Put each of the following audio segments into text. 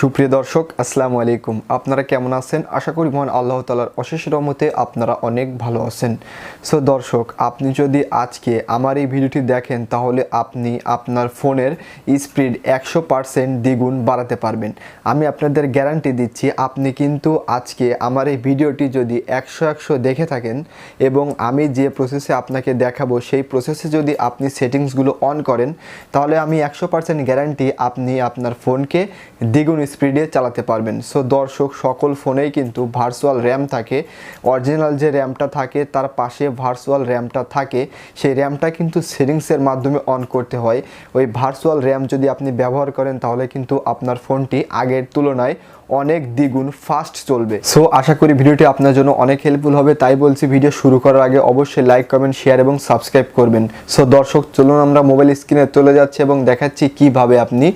সুপ্রিয় দর্শক, আসসালামু আলাইকুম। আপনারা কেমন আছেন? আশা করি মহান আল্লাহ তালার অশেষ রহমতে আপনারা অনেক ভালো আছেন। সো দর্শক, আপনি যদি আজকে আমার এই ভিডিওটি দেখেন, তাহলে আপনি আপনার ফোনের স্পিড একশো পারসেন্ট দ্বিগুণ বাড়াতে পারবেন। আমি আপনাদের গ্যারান্টি দিচ্ছি, আপনি কিন্তু আজকে আমার এই ভিডিওটি যদি একশো একশো দেখে থাকেন এবং আমি যে প্রসেসে আপনাকে দেখাবো, সেই প্রসেসে যদি আপনি সেটিংসগুলো অন করেন, তাহলে আমি একশো পার্সেন্ট গ্যারান্টি আপনি আপনার ফোনকে দ্বিগুণ স্পিডে চালাতে পারবেন। সো দর্শক, সকল ফোনেই কিন্তু ভার্চুয়াল র্যাম থাকে। অরিজিনাল যে র্যামটা থাকে, তার পাশে ভার্চুয়াল র্যামটা থাকে। সেই র্যামটা কিন্তু সেটিংসের মাধ্যমে অন করতে হয়। ওই ভার্চুয়াল র্যাম যদি আপনি ব্যবহার করেন, তাহলে কিন্তু আপনার ফোনটি আগের তুলনায় অনেক দ্বিগুণ ফাস্ট চলবে। সো আশা করি ভিডিওটি আপনার জন্য অনেক হেল্পফুল হবে। তাই বলছি ভিডিও শুরু করার আগে অবশ্যই লাইক কমেন্ট শেয়ার এবং সাবস্ক্রাইব করবেন। সো দর্শক, চলুন আমরা মোবাইল স্ক্রিনে চলে যাচ্ছি এবং দেখাচ্ছি কীভাবে আপনি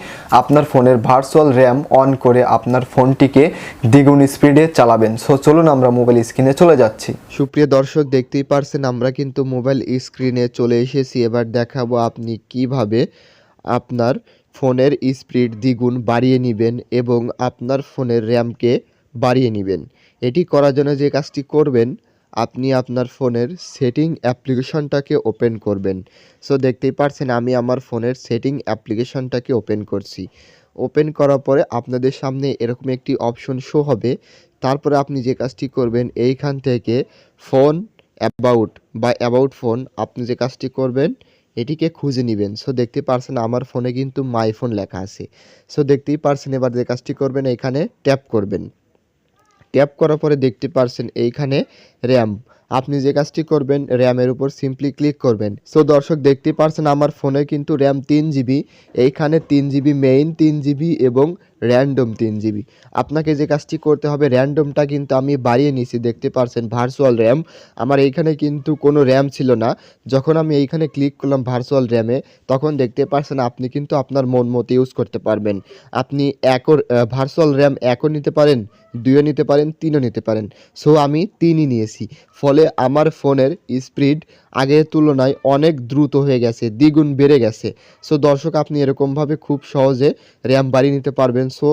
আপনার ফোনের ভার্চুয়াল র্যাম করে আপনার ফোনটিকে দ্বিগুণ স্পিডে চালাবেন। সো চলুন আমরা মোবাইল স্ক্রিনে চলে যাচ্ছি। সুপ্রিয় দর্শক, দেখতেই পারছেন, আমরা কিন্তু মোবাইল স্ক্রিনে চলে এসেছি। এবার দেখাবো আপনি কীভাবে আপনার ফোনের স্পিড দ্বিগুণ বাড়িয়ে নেবেন এবং আপনার ফোনের র্যামকে বাড়িয়ে নেবেন। এটি করার জন্য যে কাজটি করবেন, আপনি আপনার ফোনের সেটিং অ্যাপ্লিকেশনটাকে ওপেন করবেন। সো দেখতেই পারছেন, আমি আমার ফোনের সেটিং অ্যাপ্লিকেশনটাকে ওপেন করছি। ওপেন করার পরে আপনাদের সামনে এরকম একটি অপশন শো হবে। তারপরে আপনি যে কাজটি করবেন, এইখান থেকে ফোন অ্যাবাউট বা অ্যাবাউট ফোন আপনি যে কাজটি করবেন, এটিকে খুঁজে নেবেন। সো দেখতে পারছেন আমার ফোনে কিন্তু মাই ফোন লেখা আছে। সো দেখতেই পারছেন এবার যে কাজটি করবেন এখানে ট্যাপ করবেন। ট্যাপ করার পরে দেখতে পারছেন এইখানে র্যাম আপনি যে কাজটি করবেন র্যামের উপর সিম্পলি ক্লিক করবেন। সো দর্শক দেখতে পারছেন আমার ফোনে কিন্তু র্যাম তিন জিবি এইখানে তিন জিবি মেইন তিন জিবি এবং র্যান্ডম তিন জিবি। আপনাকে যে কাজটি করতে হবে র্যান্ডমটা কিন্তু আমি বাড়িয়ে নিছি দেখতে পারছেন ভার্চুয়াল র্যাম আমার এইখানে কিন্তু কোনো র্যাম ছিল না। যখন আমি এইখানে ক্লিক করলাম ভার্চুয়াল র্যামে তখন দেখতে পারছেন আপনি কিন্তু আপনার মন মতো ইউজ করতে পারবেন। আপনি একর ভার্চুয়াল র্যাম একও নিতে পারেন, দুইও নিতে পারেন, তিনও নিতে পারেন। সো আমি তিনই নিয়েছি। ফলে আমার ফোনের স্পিড আগের তুলনায় অনেক দ্রুত হয়ে গেছে, দ্বিগুণ বেড়ে গেছে। সো দর্শক, আপনি এরকমভাবে খুব সহজে র্যাম বাড়িয়ে নিতে পারবেন। সো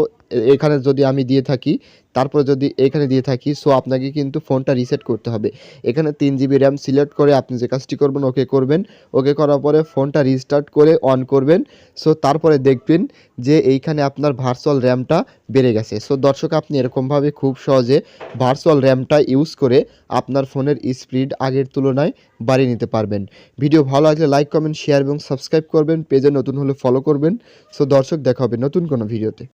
এখানে যদি আমি দিয়ে থাকি, তারপর যদি এখানে দিয়ে থাকি সো আপনাকে কিন্তু ফোনটা রিসেট করতে হবে। এখানে তিন জিবি র্যাম সিলেক্ট করে আপনি যে কাজটি করবেন ওকে করবেন। ওকে করার পরে ফোনটা রিস্টার্ট করে অন করবেন। সো তারপরে দেখবেন যে এইখানে আপনার ভার্চুয়াল র্যামটা বেড়ে গেছে। সো দর্শক, আপনি এরকমভাবে খুব সহজে ভার্চুয়াল র্যামটা ইউজ করে আপনার ফোনের স্পিড আগের তুলনায় বাড়িয়ে নিতে পারবেন। ভিডিও ভালো লাগলে লাইক কমেন্ট শেয়ার এবং সাবস্ক্রাইব করবেন। পেজে নতুন হলে ফলো করবেন। সো দর্শক, দেখা হবে নতুন কোনো ভিডিওতে।